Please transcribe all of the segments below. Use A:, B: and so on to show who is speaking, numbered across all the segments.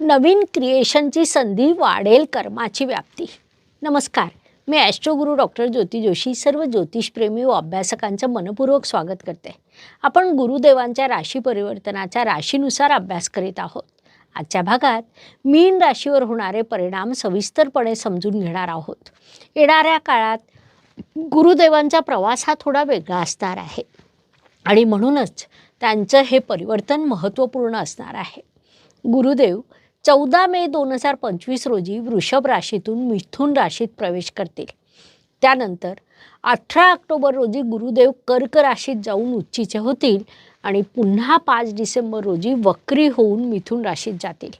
A: नवीन क्रिएशनची संधी वाढेल कर्माची व्याप्ती. नमस्कार मी ॲस्ट्रोगुरू डॉक्टर ज्योती जोशी सर्व ज्योतिषप्रेमी व अभ्यासकांचं मनपूर्वक स्वागत करते. आपण गुरुदेवांच्या राशी परिवर्तनाच्या राशीनुसार अभ्यास करीत आहोत. आजच्या भागात मीन राशीवर होणारे परिणाम सविस्तरपणे समजून घेणार आहोत. येणाऱ्या काळात गुरुदेवांचा प्रवास हा थोडा वेगळा असणार आहे. आणि म्हणूनच त्यांचं हे परिवर्तन महत्त्वपूर्ण असणार आहे. गुरुदेव चौदा मे दोन हजार पंचवीस रोजी वृषभ राशीतून मिथुन राशीत प्रवेश करतील. त्यानंतर अठरा ऑक्टोबर रोजी गुरुदेव कर्क राशीत जाऊन उच्चीचे होतील आणि पुन्हा पाच डिसेंबर रोजी वक्री होऊन मिथुन राशीत जातील.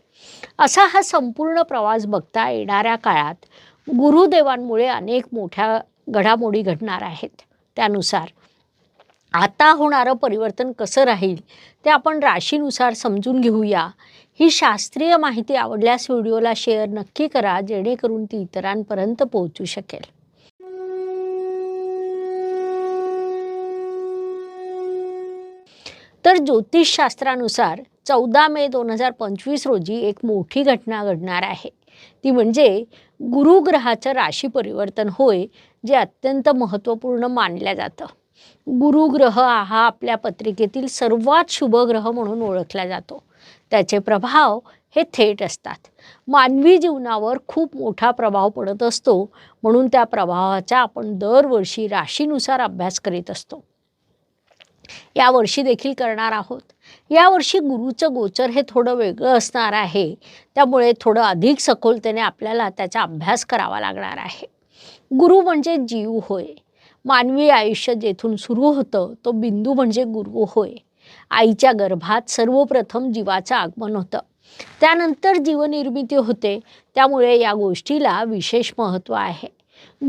A: असा हा संपूर्ण प्रवास बघता येणाऱ्या काळात गुरुदेवांमुळे अनेक मोठ्या घडामोडी घडणार आहेत. त्यानुसार आता होणारं परिवर्तन कसं राहील ते आपण राशीनुसार समजून घेऊया. ही शास्त्रीय माहिती आवडल्यास व्हिडिओला शेअर नक्की करा जेणेकरून ती इतरांपर्यंत पोहोचू शकेल. तर ज्योतिषशास्त्रानुसार चौदा मे दोन हजार पंचवीस रोजी एक मोठी घटना घडणार आहे. ती म्हणजे गुरुग्रहाचं राशी परिवर्तन होय जे अत्यंत महत्त्वपूर्ण मानलं जातं. गुरुग्रह हा आपल्या पत्रिकेतील सर्वात शुभ ग्रह म्हणून ओळखला जातो. त्याचे प्रभाव हे थेट असतात. मानवी जीवनावर खूप मोठा प्रभाव पडत असतो. म्हणून त्या प्रभावाचा आपण दरवर्षी राशीनुसार अभ्यास करीत असतो. यावर्षी देखील करणार आहोत. यावर्षी गुरुचं गोचर हे थोडं वेगळं असणार आहे. त्यामुळे थोडं अधिक सखोलतेने आपल्याला त्याचा अभ्यास करावा लागणार आहे. गुरु म्हणजे जीव होय. मानवी आयुष्य जेथून सुरू होतं तो बिंदू म्हणजे गुरु होय. आईच्या गर्भात सर्वप्रथम जीवाचं आगमन होतं. त्यानंतर जीवनिर्मिती होते. त्यामुळे या गोष्टीला विशेष महत्त्व आहे.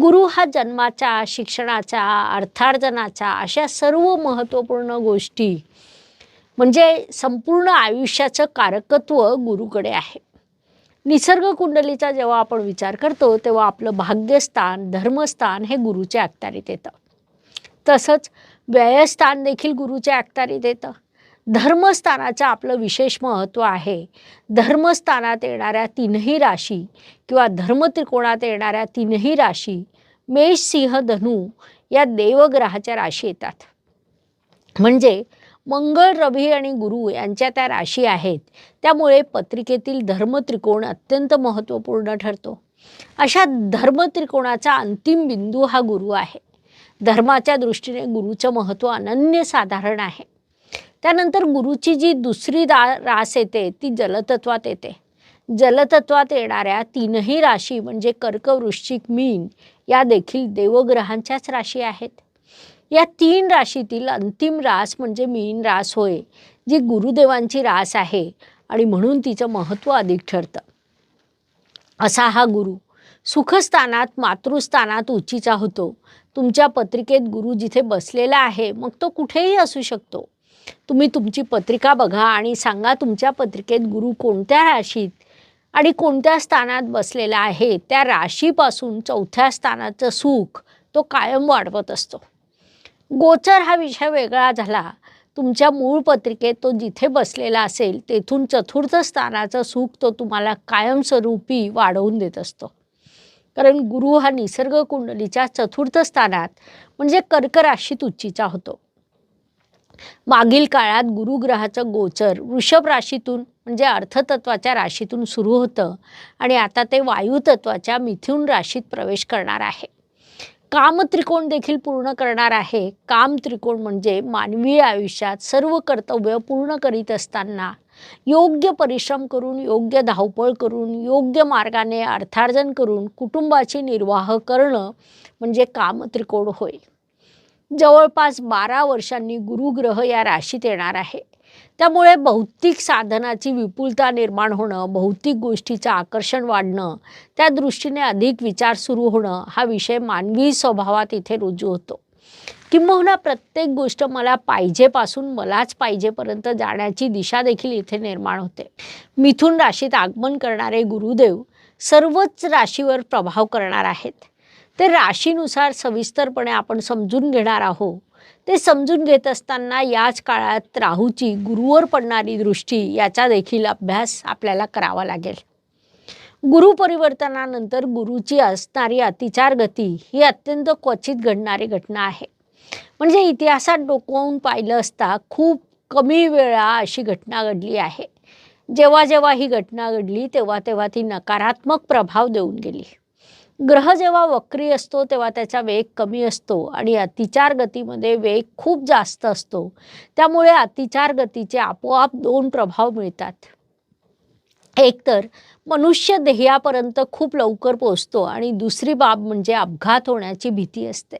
A: गुरु हा जन्माचा शिक्षणाचा अर्थार्जनाचा अशा सर्व महत्त्वपूर्ण गोष्टी म्हणजे संपूर्ण आयुष्याचं कारकत्व गुरुकडे आहे. निसर्ग कुंडलीचा जेव्हा आपण विचार करतो तेव्हा आपलं भाग्यस्थान धर्मस्थान हे गुरुच्या अखत्यारीत येतं. तसंच व्ययस्थान देखील गुरुच्या अखत्यारीत देतं. धर्मस्थानाचं आपलं विशेष महत्त्व आहे. धर्मस्थानात येणाऱ्या तीनही राशी किंवा धर्मत्रिकोणात येणाऱ्या तीनही राशी मेष सिंह धनु या देवग्रहाच्या राशी येतात. म्हणजे मंगळ रवी आणि गुरु यांच्या त्या राशी आहेत. त्यामुळे पत्रिकेतील धर्मत्रिकोण अत्यंत महत्त्वपूर्ण ठरतो. अशा धर्मत्रिकोणाचा अंतिम बिंदू हा गुरु आहे. धर्माच्या दृष्टीने गुरुचं महत्त्व अनन्यसाधारण आहे. त्यानंतर गुरुची जी दुसरी दा रास येते ती जलतत्वात येते. जलतत्वात येणाऱ्या तीनही राशी म्हणजे कर्क वृश्चिक मीन या देखील देवग्रहांच्याच राशी आहेत. या तीन राशीतील अंतिम रास म्हणजे मीन रास होय जी गुरुदेवांची रास आहे आणि म्हणून तिचं महत्त्व अधिक ठरतं. असा हा गुरु सुखस्थानात मातृस्थानात उचीचा होतो. तुमच्या पत्रिकेत गुरु जिथे बसलेला आहे मग तो कुठेही असू शकतो. तुम्ही तुमची पत्रिका बघा आणि सांगा तुमच्या पत्रिकेत गुरु कोणत्या राशीत आणि कोणत्या स्थानात बसलेला आहे. त्या राशीपासून चौथ्या स्थानाचं सुख तो कायम वाढवत असतो. गोचर हा विषय वेगळा झाला. तुमच्या मूळ पत्रिकेत तो जिथे बसलेला असेल तेथून चतुर्थ स्थानाचं सुख तो तुम्हाला कायमस्वरूपी वाढवून देत असतो. कारण गुरु हा निसर्ग कुंडलीच्या चतुर्थ स्थानात म्हणजे कर्क राशीत उच्चीचा होतो. मागील काळात गुरुग्रहाचं गोचर वृषभ राशीतून म्हणजे अर्थतत्वाच्या राशीतून सुरू होतं आणि आता ते वायुतत्वाच्या मिथुन राशीत प्रवेश करणार आहे. कामत्रिकोण देखील पूर्ण करणार आहे. काम त्रिकोण म्हणजे मानवी आयुष्यात सर्व कर्तव्य पूर्ण करीत असताना योग्य परिश्रम करून योग्य धावपळ करून योग्य मार्गाने अर्थार्जन करून कुटुंबाची निर्वाह करणं म्हणजे काम त्रिकोण होय. जवळपास बारा वर्षांनी गुरुग्रह या राशीत येणार आहे. त्यामुळे भौतिक साधनाची विपुलता निर्माण होणं भौतिक गोष्टीचं आकर्षण वाढणं त्या दृष्टीने अधिक विचार सुरू होणं हा विषय मानवी स्वभावात इथे रुजू होतो. किंबहुना प्रत्येक गोष्ट मला पाहिजेपासून मलाच पाहिजेपर्यंत जाण्याची दिशा देखील इथे निर्माण होते. मिथुन राशीत आगमन करणारे गुरुदेव सर्वच राशीवर प्रभाव करणार आहेत. ते राशीनुसार सविस्तरपणे आपण समजून घेणार आहोत. ते समजून घेत असताना याच काळात राहूची गुरुवर पडणारी दृष्टी याचा देखील अभ्यास आपल्याला करावा लागेल. गुरु परिवर्तनानंतर गुरुची असणारी अतिचार गती ही अत्यंत क्वचित घडणारी घटना आहे. म्हणजे इतिहासात डोकवून पाहिलं असता खूप कमी वेळा अशी घटना घडली आहे. जेव्हा जेव्हा ही घटना घडली तेव्हा तेव्हा ती नकारात्मक प्रभाव देऊन गेली. ग्रह जेव्हा वक्री असतो तेव्हा त्याचा वेग कमी असतो आणि अतिचार गतीमध्ये वेग खूप जास्त असतो. त्यामुळे अतिचार गतीचे आपोआप दोन प्रभाव मिळतात. एकतर मनुष्य ध्येयापर्यंत खूप लवकर पोचतो आणि दुसरी बाब म्हणजे अपघात होण्याची भीती असते.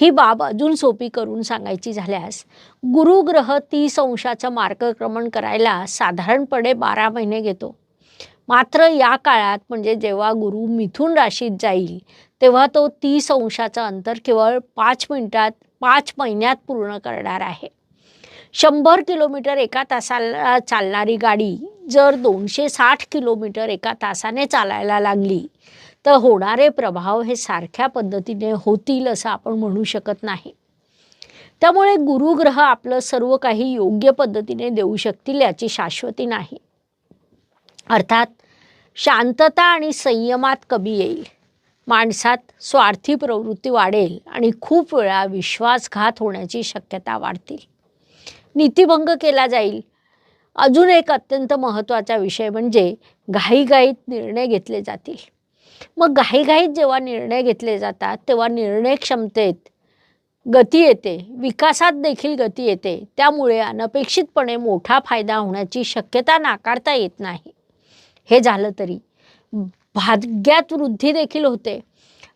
A: ही बाब अजून सोपी करून सांगायची झाल्यास गुरुग्रह तीस अंशाचं मार्गक्रमण करायला साधारणपणे बारा महिने घेतो. मात्र या काळात म्हणजे जेव्हा गुरु मिथून राशीत जाईल तेव्हा तो तीस अंशाचं अंतर केवळ पाच मिनिटात पाच महिन्यात पूर्ण करणार आहे. शंभर किलोमीटर एका तासाला चालणारी गाडी जर दोनशे साठ किलोमीटर एका तासाने चालायला लागली तर होणारे प्रभाव हे सारख्या पद्धतीने होतील असं आपण म्हणू शकत नाही. त्यामुळे गुरुग्रह आपलं सर्व काही योग्य पद्धतीने देऊ शकतील याची शाश्वती नाही. अर्थात शांतता आणि संयमात कमी येईल. माणसात स्वार्थी प्रवृत्ती वाढेल आणि खूप वेळा विश्वासघात होण्याची शक्यता वाढतील. नीतिभंग केला जाईल. अजून एक अत्यंत महत्त्वाचा विषय म्हणजे घाईघाईत निर्णय घेतले जातील. मग घाईघाईत जेव्हा निर्णय घेतले जातात तेव्हा निर्णय क्षमतेत गती येते विकासात देखील गती येते. त्यामुळे अनपेक्षितपणे मोठा फायदा होण्याची शक्यता नाकारता येत नाही. हे झालं तरी. भाग्यात वृद्धी देखील होते.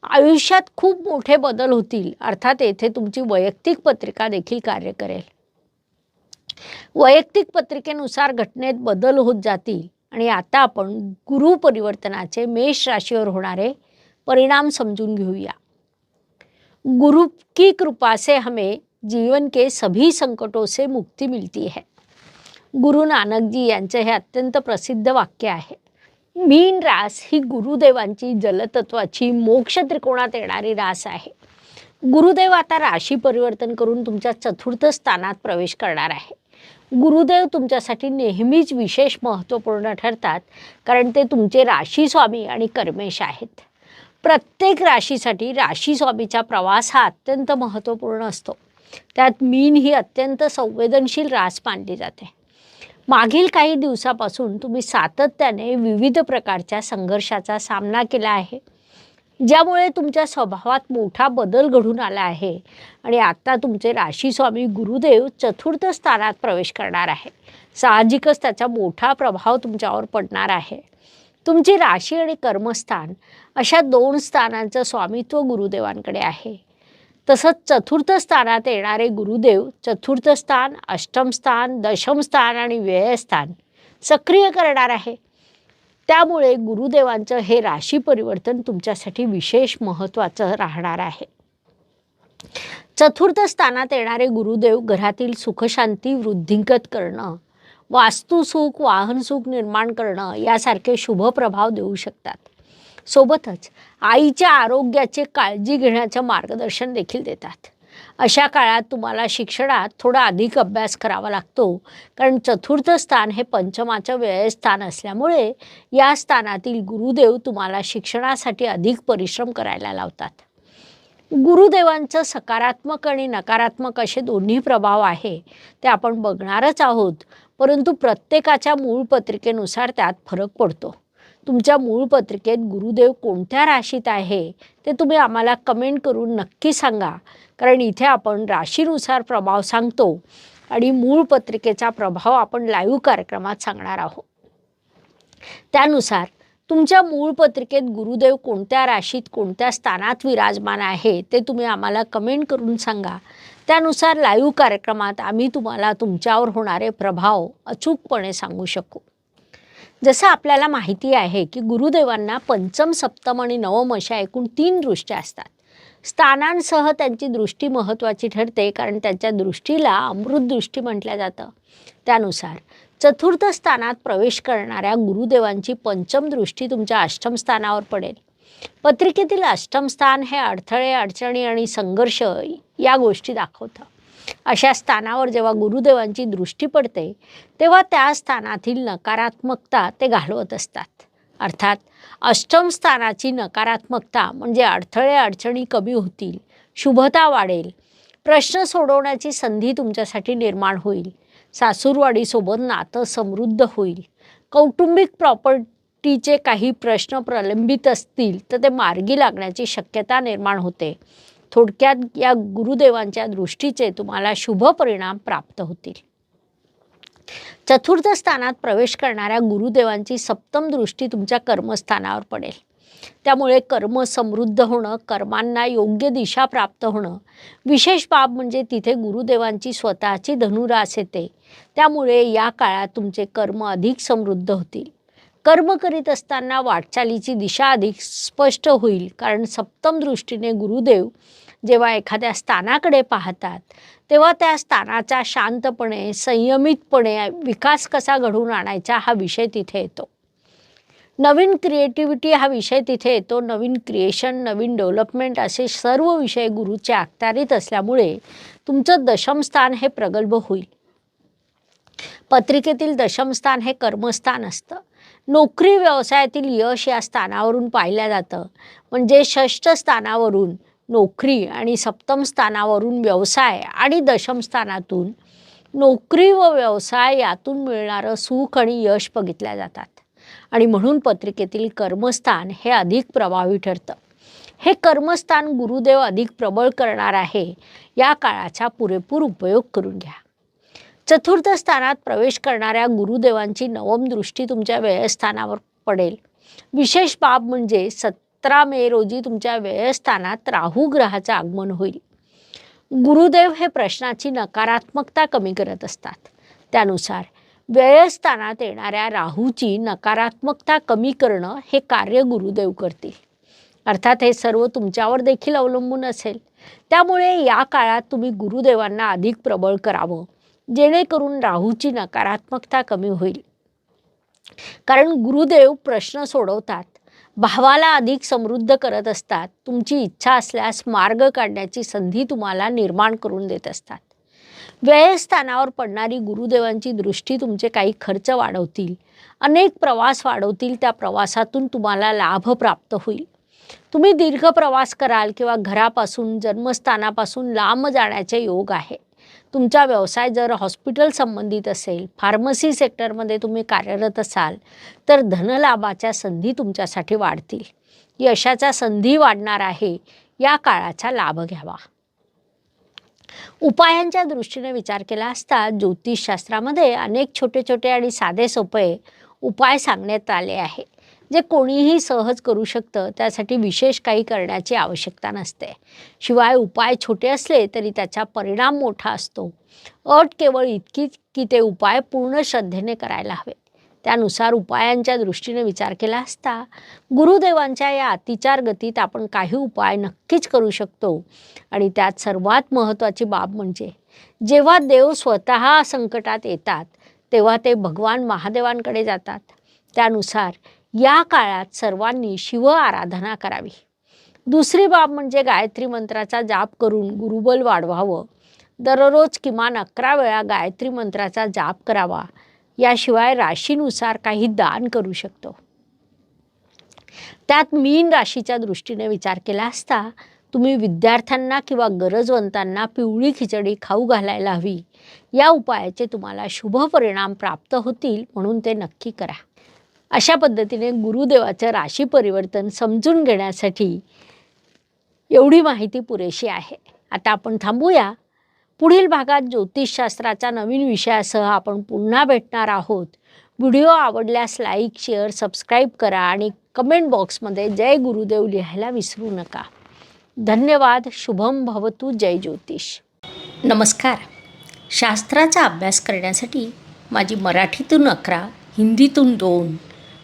A: आयुष्यात खूप मोठे बदल होतील. अर्थात येथे तुमची वैयक्तिक पत्रिका देखील कार्य करेल. वैयक्तिक पत्रिकेनुसार घटनेत बदल होत जातील आणि आता आपण गुरु परिवर्तनाचे मेष राशीवर होणारे परिणाम समजून घेऊया. गुरु की कृपा से हमें जीवन के सभी संकटों से मुक्ती मिलती है. गुरु नानक जी यांचे हे अत्यंत प्रसिद्ध वाक्य आहे. मीन रास ही गुरुदेवांची जलतत्वाची मोक्ष त्रिकोणात येणारी रास आहे. गुरुदेव आता राशी परिवर्तन करून तुमच्या चतुर्थ स्थानात प्रवेश करणार आहे. गुरुदेव तुमच्यासाठी नेहमीच विशेष महत्त्वपूर्ण ठरतात कारण ते तुमचे राशी स्वामी आणि कर्मेश आहेत. प्रत्येक राशीसाठी राशी स्वामीचा प्रवास हा अत्यंत महत्त्वपूर्ण असतो. त्यात मीन ही अत्यंत संवेदनशील रास मानली जाते. मागील काही दिवसापासून तुम्ही सातत्याने विविध प्रकारच्या संघर्षाचा सामना केला आहे. ज्यामुळे तुमच्या स्वभावात मोठा बदल घडून आला आहे आणि आता तुमचे राशीस्वामी गुरुदेव चतुर्थ स्थानात प्रवेश करणार आहे. साहजिकच त्याचा मोठा प्रभाव तुमच्यावर पडणार आहे. तुमची राशी आणि कर्मस्थान अशा दोन स्थानांचं स्वामित्व गुरुदेवांकडे आहे. तसंच चतुर्थ स्थानात येणारे गुरुदेव चतुर्थ स्थान अष्टम स्थान दशम स्थान आणि व्ययस्थान सक्रिय करणार आहे. त्यामुळे गुरुदेवांचं हे राशी परिवर्तन तुमच्यासाठी विशेष महत्त्वाचं राहणार आहे. चतुर्थ स्थानात येणारे गुरुदेव घरातील सुखशांती वृद्धिंगत करणं वास्तुसुख वाहनसुख निर्माण करणं यासारखे शुभ प्रभाव देऊ शकतात. सोबतच आईच्या आरोग्याचे काळजी घेण्याचं मार्गदर्शन देखील देतात. अशा काळात तुम्हाला शिक्षणात थोडा अधिक अभ्यास करावा लागतो. कारण चतुर्थ स्थान हे पंचमाचं व्ययस्थान असल्यामुळे या स्थानातील गुरुदेव तुम्हाला शिक्षणासाठी अधिक परिश्रम करायला लावतात. गुरुदेवांचं सकारात्मक आणि नकारात्मक असे दोन्ही प्रभाव आहे ते आपण बघणारच आहोत. परंतु प्रत्येकाच्या मूळ पत्रिकेनुसार त्यात फरक पडतो. तुमच्या मूळ पत्रिकेत गुरुदेव कोणत्या राशीत आहे ते तुम्ही आम्हाला कमेंट करून नक्की सांगा. कारण इथे आपण राशीनुसार प्रभाव सांगतो आणि मूळ पत्रिकेचा प्रभाव आपण लाईव्ह कार्यक्रमात सांगणार आहोत. त्यानुसार तुमच्या मूळ पत्रिकेत गुरुदेव कोणत्या राशीत कोणत्या स्थानात विराजमान आहे ते तुम्ही आम्हाला कमेंट करून सांगा. त्यानुसार लाईव्ह कार्यक्रमात आम्ही तुम्हाला तुमच्यावर होणारे प्रभाव अचूकपणे सांगू शकू. जसं आपल्याला माहिती आहे की गुरुदेवांना पंचम सप्तम आणि नवम अशा एकूण तीन दृष्ट्या असतात. स्थानांसह त्यांची दृष्टी महत्त्वाची ठरते कारण त्यांच्या दृष्टीला अमृत दृष्टी म्हटलं जातं. त्यानुसार चतुर्थ स्थानात प्रवेश करणाऱ्या गुरुदेवांची पंचम दृष्टी तुमच्या अष्टम स्थानावर पडेल. पत्रिकेतील अष्टम स्थान हे अडथळे अडचणी आणि संघर्ष या गोष्टी दाखवतं. अशा स्थानावर जेव्हा गुरुदेवांची दृष्टी पडते तेव्हा त्या स्थानातील नकारात्मकता ते घालवत असतात. अर्थात अष्टम स्थानाची नकारात्मकता म्हणजे अडथळे अडचणी कमी होतील शुभता वाढेल प्रश्न सोडवण्याची संधी तुमच्यासाठी निर्माण होईल सासूरवाडीसोबत नातं समृद्ध होईल कौटुंबिक प्रॉपर्टीचे काही प्रश्न प्रलंबित असतील तर ते मार्गी लागण्याची शक्यता निर्माण होते. थोडक्यात या गुरुदेवांच्या दृष्टीचे तुम्हाला शुभ परिणाम प्राप्त होतील. चतुर्थ स्थानात प्रवेश करणाऱ्या गुरुदेवांची सप्तम दृष्टी तुमच्या कर्मस्थानावर पडेल. त्यामुळे कर्म समृद्ध होणं कर्मांना योग्य दिशा प्राप्त होणं विशेष बाब म्हणजे तिथे गुरुदेवांची स्वतःची धनुरास येते. त्यामुळे या काळात तुमचे कर्म अधिक समृद्ध होतील. कर्म करीत असताना वाटचालीची दिशा अधिक स्पष्ट होईल कारण सप्तम दृष्टीने गुरुदेव जेव्हा एखाद्या स्थानाकडे पाहतात तेव्हा त्या स्थानाचा शांतपणे संयमितपणे विकास कसा घडवून आणायचा हा विषय तिथे येतो. नवीन क्रिएटिव्हिटी हा विषय तिथे येतो. नवीन क्रिएशन नवीन डेव्हलपमेंट असे सर्व विषय गुरुच्या अखत्यारीत असल्यामुळे तुमचं दशमस्थान हे प्रगल्भ होईल. पत्रिकेतील दशमस्थान हे कर्मस्थान असतं. नोकरी व्यवसायातील यश या स्थानावरून पाहिलं जातं. म्हणजे षष्ठ स्थानावरून नोकरी आणि सप्तम स्थानावरून व्यवसाय आणि दशम स्थानातून नोकरी व व्यवसाय यातून मिळणारं सुख आणि यश बघितल्या जातात. आणि म्हणून पत्रिकेतील कर्मस्थान हे अधिक प्रभावी ठरतं. हे कर्मस्थान गुरुदेव अधिक प्रबळ करणार आहे या काळाचा पुरेपूर उपयोग करून घ्या. चतुर्थ स्थानात प्रवेश करणाऱ्या गुरुदेवांची नवम दृष्टी तुमच्या व्ययस्थानावर पडेल. विशेष बाब म्हणजे सतरा मे रोजी तुमच्या व्ययस्थानात राहू ग्रहाचं आगमन होईल. गुरुदेव हे प्रश्नाची नकारात्मकता कमी करत असतात. त्यानुसार व्ययस्थानात येणाऱ्या राहूची नकारात्मकता कमी करणं हे कार्य गुरुदेव करतील. अर्थात हे सर्व तुमच्यावर देखील अवलंबून असेल. त्यामुळे या काळात तुम्ही गुरुदेवांना अधिक प्रबळ करावं जेणेकरून राहूची नकारात्मकता कमी होईल. कारण गुरुदेव प्रश्न सोडवतात भावाला अधिक समृद्ध करत असतात तुमची इच्छा असल्यास मार्ग काढण्याची संधी तुम्हाला निर्माण करून देत असतात. व्ययस्थानावर पडणारी गुरुदेवांची दृष्टी तुमचे काही खर्च वाढवतील. अनेक प्रवास वाढवतील त्या प्रवासातून तुम्हाला लाभ प्राप्त होईल. तुम्ही दीर्घ प्रवास कराल किंवा घरापासून जन्मस्थानापासून लांब जाण्याचे योग आहे. तुमचा व्यवसाय जर हॉस्पिटल संबंधित असेल फार्मसी सेक्टरमध्ये तुम्ही कार्यरत असाल तर धनलाभाच्या संधी तुमच्यासाठी वाढतील. यशाच्या संधी वाढणार आहे या काळाचा लाभ घ्यावा. उपायांच्या दृष्टीने विचार केला असता ज्योतिषशास्त्रामध्ये अनेक छोटे छोटे आणि साधे सोपे उपाय सांगण्यात आले आहे जे कोणीही सहज करू शकतं त्यासाठी विशेष काही करण्याची आवश्यकता नसते. शिवाय उपाय छोटे असले तरी त्याचा परिणाम मोठा असतो. अट केवळ इतकीच की ते उपाय पूर्ण श्रद्धेने करायला हवे त्यानुसार उपायांच्या दृष्टीने विचार केला असता गुरुदेवांच्या या अतिचार गतीत आपण काही उपाय नक्कीच करू शकतो. आणि त्यात सर्वात महत्त्वाची बाब म्हणजे जेव्हा देव स्वतः संकटात येतात तेव्हा ते भगवान महादेवांकडे जातात. त्यानुसार या काळात सर्वांनी शिव आराधना करावी. दुसरी बाब म्हणजे गायत्री मंत्राचा जाप करून गुरुबल वाढवावं. दररोज किमान अकरा वेळा गायत्री मंत्राचा जाप करावा. याशिवाय राशीनुसार काही दान करू शकतो. त्यात मीन राशीच्या दृष्टीने विचार केला असता तुम्ही विद्यार्थ्यांना किंवा गरजवंतांना पिवळी खिचडी खाऊ घालायला हवी. या उपायाचे तुम्हाला शुभ परिणाम प्राप्त होतील म्हणून ते नक्की करा. अशा पद्धतीने गुरुदेवाचं राशी परिवर्तन समजून घेण्यासाठी एवढी माहिती पुरेशी आहे. आता आपण थांबूया. पुढील भागात ज्योतिषशास्त्राचा नवीन विषयासह आपण पुन्हा भेटणार आहोत. व्हिडिओ आवडल्यास लाईक शेअर सबस्क्राईब करा आणि कमेंट बॉक्समध्ये जय गुरुदेव लिहायला विसरू नका. धन्यवाद. शुभम भवतू. जय ज्योतिष. नमस्कार. शास्त्राचा अभ्यास करण्यासाठी माझी मराठीतून अकरा हिंदीतून दोन